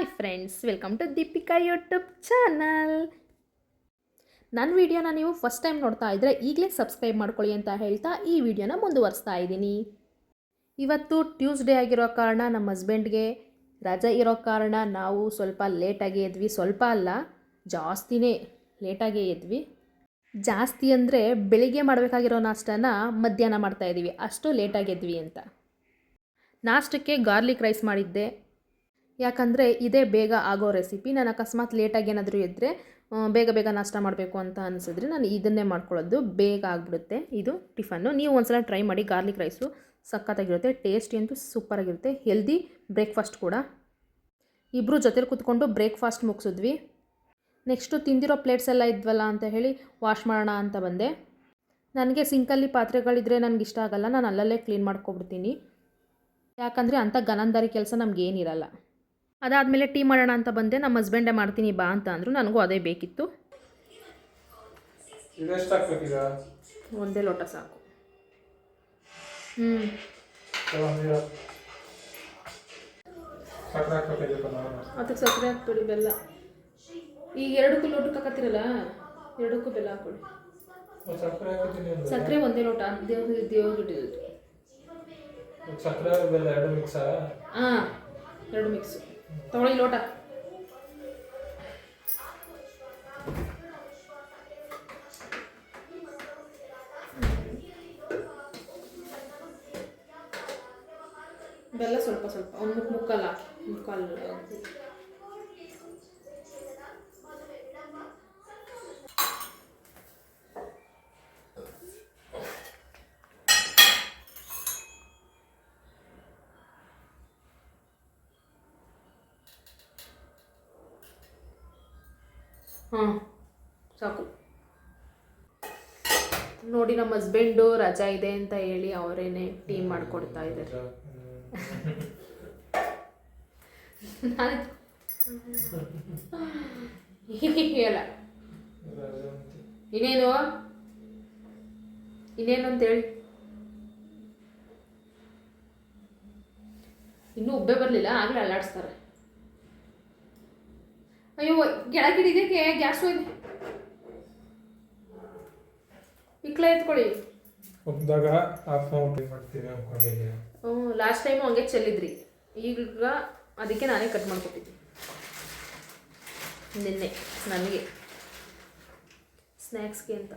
Hi friends welcome to Deepika YouTube channel ನನ್ನ ವಿಡಿಯೋನ ನೀವು ಫಸ್ಟ್ ಟೈಮ್ ನೋಡ್ತಾ ಇದ್ದರೆ ಈಗಲೇ ಸಬ್ಸ್ಕ್ರೈಬ್ ಮಾಡ್ಕೊಳ್ಳಿ ಅಂತ ಹೇಳ್ತಾ ಈ ವಿಡಿಯೋನ ಮುಂದುವರಿಸ್ತಾ ಇದ್ದೀನಿ. ಇವತ್ತು ಟ್ಯೂಸ್ಡೇ ಆಗಿರೋ ಕಾರಣ ನಮ್ಮ ಹಸ್ಬೆಂಡ್ಗೆ ರಜೆ ಇರೋ ಕಾರಣ ನಾವು ಸ್ವಲ್ಪ ಲೇಟಾಗಿ ಎದ್ವಿ. ಸ್ವಲ್ಪ ಅಲ್ಲ, ಜಾಸ್ತಿನೇ ಲೇಟಾಗೇ ಎದ್ವಿ. ಜಾಸ್ತಿ ಅಂದರೆ ಬೆಳಿಗ್ಗೆ ಮಾಡಬೇಕಾಗಿರೋ ನಾಷ್ಟನ ಮಧ್ಯಾಹ್ನ ಮಾಡ್ತಾ ಇದ್ದೀವಿ. ಅಷ್ಟು ಲೇಟಾಗಿ ಎದ್ವಿ ಅಂತ. ನಾಷ್ಟಕ್ಕೆ ಗಾರ್ಲಿಕ್ ರೈಸ್ ಮಾಡಿದ್ದೆ. ಯಾಕಂದರೆ ಇದೇ ಬೇಗ ಆಗೋ ರೆಸಿಪಿ ನಾನು ಅಕಸ್ಮಾತ್ ಲೇಟಾಗಿ ಏನಾದರೂ ಇದ್ದರೆ ಬೇಗ ಬೇಗ ನಾಷ್ಟ ಮಾಡಬೇಕು ಅಂತ ಅನಿಸಿದ್ರೆ ನಾನು ಇದನ್ನೇ ಮಾಡ್ಕೊಳ್ಳೋದು. ಬೇಗ ಆಗಿಬಿಡುತ್ತೆ ಇದು ಟಿಫನ್ನು. ನೀವು ಒಂದ್ಸಲ ಟ್ರೈ ಮಾಡಿ ಗಾರ್ಲಿಕ್ ರೈಸು ಸಖತ್ತಾಗಿರುತ್ತೆ ಟೇಸ್ಟಿ ಅಂತೂ ಸೂಪರಾಗಿರುತ್ತೆ ಹೆಲ್ದಿ ಬ್ರೇಕ್ಫಾಸ್ಟ್ ಕೂಡ. ಇಬ್ಬರು ಜೊತೆಲಿ ಕೂತ್ಕೊಂಡು ಬ್ರೇಕ್ಫಾಸ್ಟ್ ಮುಗಿಸಿದ್ವಿ. ನೆಕ್ಸ್ಟು ತಿಂದಿರೋ ಪ್ಲೇಟ್ಸ್ ಎಲ್ಲ ಇದ್ವಲ್ಲ ಅಂತ ಹೇಳಿ ವಾಶ್ ಮಾಡೋಣ ಅಂತ ಬಂದೆ. ನನಗೆ ಸಿಂಕಲ್ಲಿ ಪಾತ್ರೆಗಳಿದ್ರೆ ನನಗೆ ಇಷ್ಟ ಆಗಲ್ಲ, ನಾನು ಅಲ್ಲಲ್ಲೇ ಕ್ಲೀನ್ ಮಾಡ್ಕೊಬಿಡ್ತೀನಿ. ಯಾಕಂದರೆ ಅಂಥ ಗನಂದಾರಿ ಕೆಲಸ ನಮಗೇನಿರಲ್ಲ ಅದಾದಮೇಲೆ ಟೀ ಮಾಡೋಣ ಅಂತ ಬಂದೆ. ನಮ್ಮ ಹಸ್ಬೆಂಡೇ ಮಾಡ್ತೀನಿ ಬಾ ಅಂತ ಅಂದರು. ನನಗೂ ಅದೇ ಬೇಕಿತ್ತು. ಒಂದೇ ಲೋಟ ಸಾಕು. ಹ್ಞೂ ಅದಕ್ಕೆ ಸಕ್ಕರೆ ಹಾಕ್ಬಿಡಿ ಬೆಲ್ಲ. ಈಗ ಎರಡಕ್ಕೂ ಲೋಟಕ್ಕೆ ಹಾಕತ್ತಿರಲ್ಲ? ಎರಡಕ್ಕೂ ಬೆಲ್ಲ ಒಂದು ಸಕ್ಕರೆ ಒಂದೇ ಲೋಟ? ದೇವ್ರ ದೇವ್ರಿಟ್ಟಿದ್ದು ಒಂದು ಸಕ್ಕರೆ ಬೆಲ್ಲ ಎರಡು ಮಿಕ್ಸಾ? ಹಾಂ ಎರಡು ಮಿಕ್ಸ್. ತಗೊಳ್ಳಿ ಲೋಟ. ಬೆಲ್ಲ ಸ್ವಲ್ಪ ಸ್ವಲ್ಪ ಒಂದು ಮುಕ್ಕಲ್ಲ ಮುಕ್ಕಲ್ಲ. ಮುಕ್ಕಾಲು ಹಾಂ ಸಾಕು. ನೋಡಿ ನಮ್ಮ ಹಸ್ಬೆಂಡು ರಜಾ ಇದೆ ಅಂತ ಹೇಳಿ ಅವರೇನೆ ಟೀ ಮಾಡಿಕೊಡ್ತಾ ಇದ್ದಾರೆ. ಹೇಳ ಇನ್ನೇನು? ಇನ್ನೇನು ಅಂತೇಳಿ ಇನ್ನೂ ಉಬ್ಬೆ ಬರಲಿಲ್ಲ, ಆಗಲೇ ಅಲ್ಲಾಡಿಸ್ತಾರೆ. ಅಯ್ಯೋ ಕೆಳಗಿಡಿದಕ್ಕೆ ಗ್ಯಾಸ್ ಹೋಯ್ತು ಇಕ್ಲ ಎತ್ಕೊಳ್ಳಿ ಉಬ್ದಾಗ ಆಫ್ ಔಟ್ ಮಾಡ್ತೀವಿ ಅನ್ಕೊಂಡಿದ್ದೀನಿ ಹ್ಞೂ ಲಾಸ್ಟ್ ಟೈಮು ಹಂಗೆ ಚೆಲ್ಲಿದ್ರಿ. ಈಗ ಅದಕ್ಕೆ ನಾನೇ ಕಟ್ ಮಾಡ್ಕೊಟ್ಟಿದ್ದೆ. ನಿನ್ನೆ ನನಗೆ. ಸ್ನ್ಯಾಕ್ಸ್ಗೆ ಅಂತ.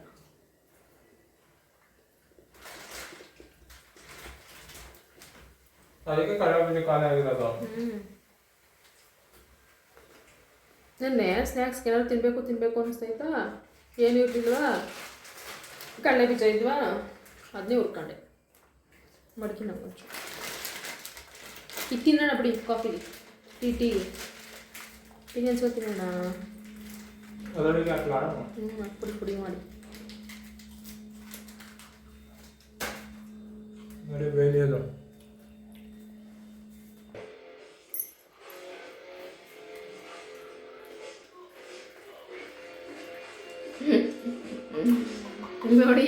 ಅದಕ್ಕೆ ಕಡಲೆ ಖಾಲಿ ಆಗಿರೋದು. ಹ್ಞೂ ನಿನ್ನೆ ಸ್ನ್ಯಾಕ್ಸ್ಗೆ ಏನಾದ್ರು ತಿನ್ನಬೇಕು ತಿನ್ನಬೇಕು ಅನಿಸ್ತೈತಾ ಏನು ಇರಲಿಲ್ವಾ ಕಡಲೆ ಬೀಜ ಇದ್ವಾ ಅದನ್ನೇ ಹುರ್ಕೊಂಡೆ ಮಡಕಿ ನಂಗೆ ಒಂಚೂರು ಇದು ತಿನ್ನೋಣ ಬಿಡಿ ಕಾಫಿ ಟೀ ಟೀ ಟೀ ನೆನ್ಸ್ಕೊ ತಿನ್ನೋಣ ಅದರೊಳಗೆ ಹಾಕ್ಲಾ ಹ್ಞೂ ಪುಡಿ ಪುಡಿ ಮಾಡಿ ನೋಡಿ ಬೇಲಿಯೋದು ನೋಡಿ.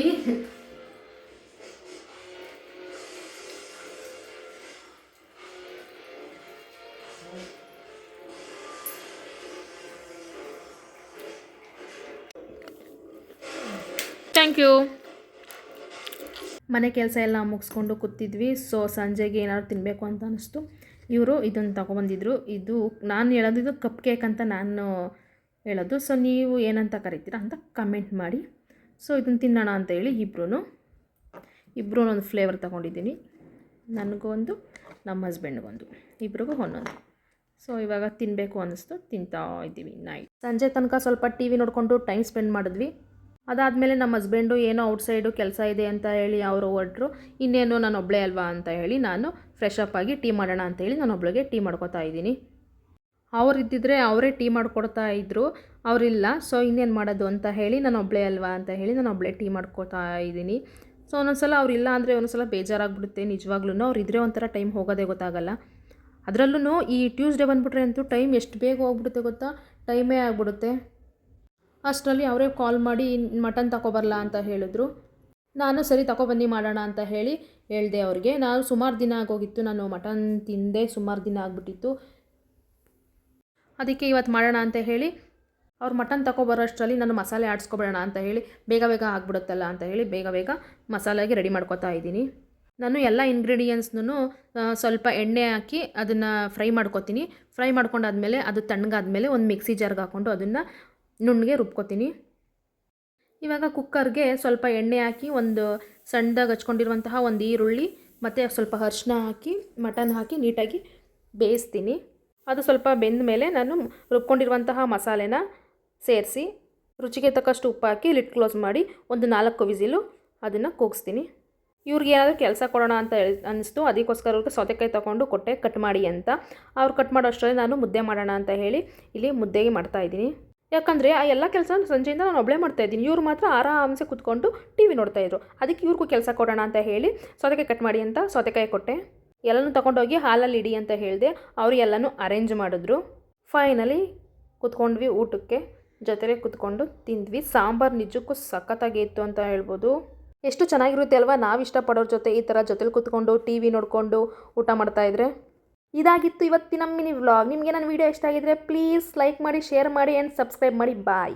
ಥ್ಯಾಂಕ್ ಯು ಮನೆ ಕೆಲಸ ಎಲ್ಲ ಮುಗಿಸ್ಕೊಂಡು ಕೂತಿದ್ವಿ. ಸೊ ಸಂಜೆಗೆ ಏನಾದ್ರು ತಿನ್ನಬೇಕು ಅಂತ ಅನಿಸ್ತು. ಇವರು ಇದನ್ನು ತಗೊಬಂದಿದ್ರು ಇದು ನಾನು ಹೇಳೋದು ಇದು ಕಪ್ ಕೇಕ್ ಅಂತ ನಾನು ಹೇಳೋದು. ಸೊ ನೀವು ಏನಂತ ಕರಿತೀರಾ ಅಂತ ಕಮೆಂಟ್ ಮಾಡಿ. ಸೊ ಇದನ್ನು ತಿನ್ನೋಣ ಅಂತ ಹೇಳಿ ಇಬ್ಬರೂ ಇಬ್ಬರು ಒಂದು ಫ್ಲೇವರ್ ತೊಗೊಂಡಿದ್ದೀನಿ. ನನಗೊಂದು ನಮ್ಮ ಹಸ್ಬೆಂಡ್ಗೊಂದು ಇಬ್ರಿಗೂ ಒಂದೊಂದು. ಸೊ ಇವಾಗ ತಿನ್ನಬೇಕು ಅನ್ನಿಸ್ತು ತಿಂತಾ ಇದ್ದೀವಿ ನೈಟ್ ಸಂಜೆ ತನಕ ಸ್ವಲ್ಪ ಟಿ ವಿ ನೋಡಿಕೊಂಡು ಟೈಮ್ ಸ್ಪೆಂಡ್ ಮಾಡಿದ್ವಿ. ಅದಾದಮೇಲೆ ನಮ್ಮ ಹಸ್ಬೆಂಡು ಏನೋ ಔಟ್ಸೈಡು ಕೆಲಸ ಇದೆ ಅಂತ ಹೇಳಿ ಅವರು ಹೊರಟ್ರು. ಇನ್ನೇನು ನಾನು ಒಬ್ಬಳೇ ಅಲ್ವಾ ಅಂತ ಹೇಳಿ ನಾನು ಫ್ರೆಶ್ ಅಪ್ ಆಗಿ ಟೀ ಮಾಡೋಣ ಅಂತ ಹೇಳಿ ನಾನು ಒಬ್ಳಿಗೆ ಟೀ ಮಾಡ್ಕೋತಾ ಇದ್ದೀನಿ. ಅವ್ರು ಇದ್ದಿದ್ರೆ ಅವರೇ ಟೀ ಮಾಡಿಕೊಡ್ತಾ ಇದ್ದರು ಅವರಿಲ್ಲ ಸೊ ಇನ್ನೇನು ಮಾಡೋದು ಅಂತ ಹೇಳಿ ನಾನು ಒಬ್ಬಳೇ ಅಲ್ವಾ ಅಂತ ಹೇಳಿ ನಾನು ಒಬ್ಬಳೇ ಟೀ ಮಾಡ್ಕೊತಾ ಇದ್ದೀನಿ. ಸೊ ಒಂದೊಂದ್ಸಲ ಅವರಿಲ್ಲ ಅಂದರೆ ಒಂದೊಂದ್ಸಲ ಬೇಜಾರಾಗ್ಬಿಡುತ್ತೆ. ನಿಜವಾಗ್ಲೂ ಅವ್ರು ಇದ್ದರೆ ಒಂಥರ ಟೈಮ್ ಹೋಗೋದೇ ಗೊತ್ತಾಗಲ್ಲ. ಅದರಲ್ಲೂ ಈ ಟ್ಯೂಸ್ಡೇ ಬಂದುಬಿಟ್ರೆ ಅಂತೂ ಟೈಮ್ ಎಷ್ಟು ಬೇಗ ಹೋಗ್ಬಿಡುತ್ತೆ ಗೊತ್ತಾ? ಟೈಮೇ ಆಗಿಬಿಡುತ್ತೆ. ಅಷ್ಟರಲ್ಲಿ ಅವರೇ ಕಾಲ್ ಮಾಡಿ, ಮಟನ್ ತಗೊಬರಲ್ಲ ಅಂತ ಹೇಳಿದ್ರು. ನಾನು, ಸರಿ ತಗೊಬನ್ನಿ ಮಾಡೋಣ ಅಂತ ಹೇಳಿ ಹೇಳಿದೆ ಅವ್ರಿಗೆ. ನಾನು ಸುಮಾರು ದಿನ ಆಗೋಗಿತ್ತು. ನಾನು ಮಟನ್ ತಿಂದೆ ಸುಮಾರು ದಿನ ಆಗಿಬಿಟ್ಟಿತ್ತು. ಅದಕ್ಕೆ ಇವತ್ತು ಮಾಡೋಣ ಅಂತ ಹೇಳಿ, ಅವ್ರು ಮಟನ್ ತಗೊಬರೋಷ್ಟರಲ್ಲಿ ನಾನು ಮಸಾಲೆ ಆಡಿಸ್ಕೊಬೇಡೋಣ ಅಂತ ಹೇಳಿ, ಬೇಗ ಬೇಗ ಆಗ್ಬಿಡುತ್ತಲ್ಲ ಅಂತ ಹೇಳಿ ಬೇಗ ಬೇಗ ಮಸಾಲೆಗೆ ರೆಡಿ ಮಾಡ್ಕೊತಾ ಇದ್ದೀನಿ. ನಾನು ಎಲ್ಲ ಇಂಗ್ರೀಡಿಯೆಂಟ್ಸ್ನೂ ಸ್ವಲ್ಪ ಎಣ್ಣೆ ಹಾಕಿ ಅದನ್ನು ಫ್ರೈ ಮಾಡ್ಕೊತೀನಿ. ಫ್ರೈ ಮಾಡ್ಕೊಂಡಾದ್ಮೇಲೆ ಅದು ತಣ್ಣಗಾದ್ಮೇಲೆ ಒಂದು ಮಿಕ್ಸಿ ಜಾರ್ಗೆ ಹಾಕ್ಕೊಂಡು ಅದನ್ನು ನುಣ್ಣಗೆ ರುಬ್ಕೊತೀನಿ. ಇವಾಗ ಕುಕ್ಕರ್ಗೆ ಸ್ವಲ್ಪ ಎಣ್ಣೆ ಹಾಕಿ ಒಂದು ಸಣ್ಣದಾಗಿ ಹಚ್ಕೊಂಡಿರುವಂತಹ ಒಂದು ಈರುಳ್ಳಿ, ಮತ್ತು ಸ್ವಲ್ಪ ಅರಿಶಿನ ಹಾಕಿ, ಮಟನ್ ಹಾಕಿ ನೀಟಾಗಿ ಬೇಯಿಸ್ತೀನಿ. ಅದು ಸ್ವಲ್ಪ ಬೆಂದ ಮೇಲೆ ನಾನು ರುಬ್ಕೊಂಡಿರುವಂತಹ ಮಸಾಲೆನ ಸೇರಿಸಿ, ರುಚಿಗೆ ತಕ್ಕಷ್ಟು ಉಪ್ಪು ಹಾಕಿ ಲಿಟ್ ಕ್ಲೋಸ್ ಮಾಡಿ ಒಂದು ನಾಲ್ಕು ವಿಸಿಲು ಅದನ್ನು ಕೂಗಿಸ್ತೀನಿ. ಇವ್ರಿಗೆ ಏನಾದರೂ ಕೆಲಸ ಕೊಡೋಣ ಅಂತ ಹೇಳಿ ಅನ್ನಿಸ್ತು ಅದಕ್ಕೋಸ್ಕರ ಅವ್ರಿಗೆ ಸೌತೆಕಾಯಿ ತೊಗೊಂಡು ಕೊಟ್ಟೆ ಕಟ್ ಮಾಡಿ ಅಂತ. ಅವ್ರು ಕಟ್ ಮಾಡೋ ಅಷ್ಟರಲ್ಲಿ ನಾನು ಮುದ್ದೆ ಮಾಡೋಣ ಅಂತ ಹೇಳಿ ಇಲ್ಲಿ ಮುದ್ದೆಗೆ ಮಾಡ್ತಾಯಿದ್ದೀನಿ ಯಾಕಂದರೆ ಆ ಎಲ್ಲ ಕೆಲಸ ಸಂಜೆಯಿಂದ ನಾನು ಒಬ್ಬಳೇ ಮಾಡ್ತಾಯಿದ್ದೀನಿ ಇವ್ರು ಮಾತ್ರ ಆರಾಮ್ಸೆ ಕೂತ್ಕೊಂಡು ಟಿ ವಿ ನೋಡ್ತಾಯಿದ್ರು ಅದಕ್ಕೆ ಇವ್ರಿಗೂ ಕೆಲಸ ಕೊಡೋಣ ಅಂತ ಹೇಳಿ ಸೌತೆಕಾಯಿ ಕಟ್ ಮಾಡಿ ಅಂತ ಸೌತೆಕಾಯಿ ಕೊಟ್ಟೆ. ಎಲ್ಲನೂ ತೊಗೊಂಡೋಗಿ ಹಾಲಲ್ಲಿ ಇಡಿ ಅಂತ ಹೇಳಿದೆ, ಅವರು ಎಲ್ಲನೂ ಅರೇಂಜ್ ಮಾಡಿದ್ರು. ಫೈನಲಿ ಕುತ್ಕೊಂಡ್ವಿ ಊಟಕ್ಕೆ. ಜೊತೆಲೇ ಕುತ್ಕೊಂಡು ತಿಂದ್ವಿ. ಸಾಂಬಾರು ನಿಜಕ್ಕೂ ಸಖತ್ತಾಗಿತ್ತು ಅಂತ ಹೇಳ್ಬೋದು. ಎಷ್ಟು ಚೆನ್ನಾಗಿರುತ್ತೆ ಅಲ್ವಾ? ನಾವು ಇಷ್ಟಪಡೋರ ಜೊತೆ ಈ ಥರ ಜೊತೆಲಿ ಕುತ್ಕೊಂಡು ಟಿ ವಿ ನೋಡಿಕೊಂಡು ಊಟ ಮಾಡ್ತಾಯಿದ್ರೆ ಇದಾಗಿತ್ತು ಇವತ್ತಿನ ಮಿನಿ ವ್ಲಾಗ್. ನಿಮಗೆ ನನ್ನ ವೀಡಿಯೋ ಇಷ್ಟ ಆಗಿದ್ರೆ ಪ್ಲೀಸ್ ಲೈಕ್ ಮಾಡಿ ಶೇರ್ ಮಾಡಿ ಆ್ಯಂಡ್ ಸಬ್ಸ್ಕ್ರೈಬ್ ಮಾಡಿ. ಬಾಯ್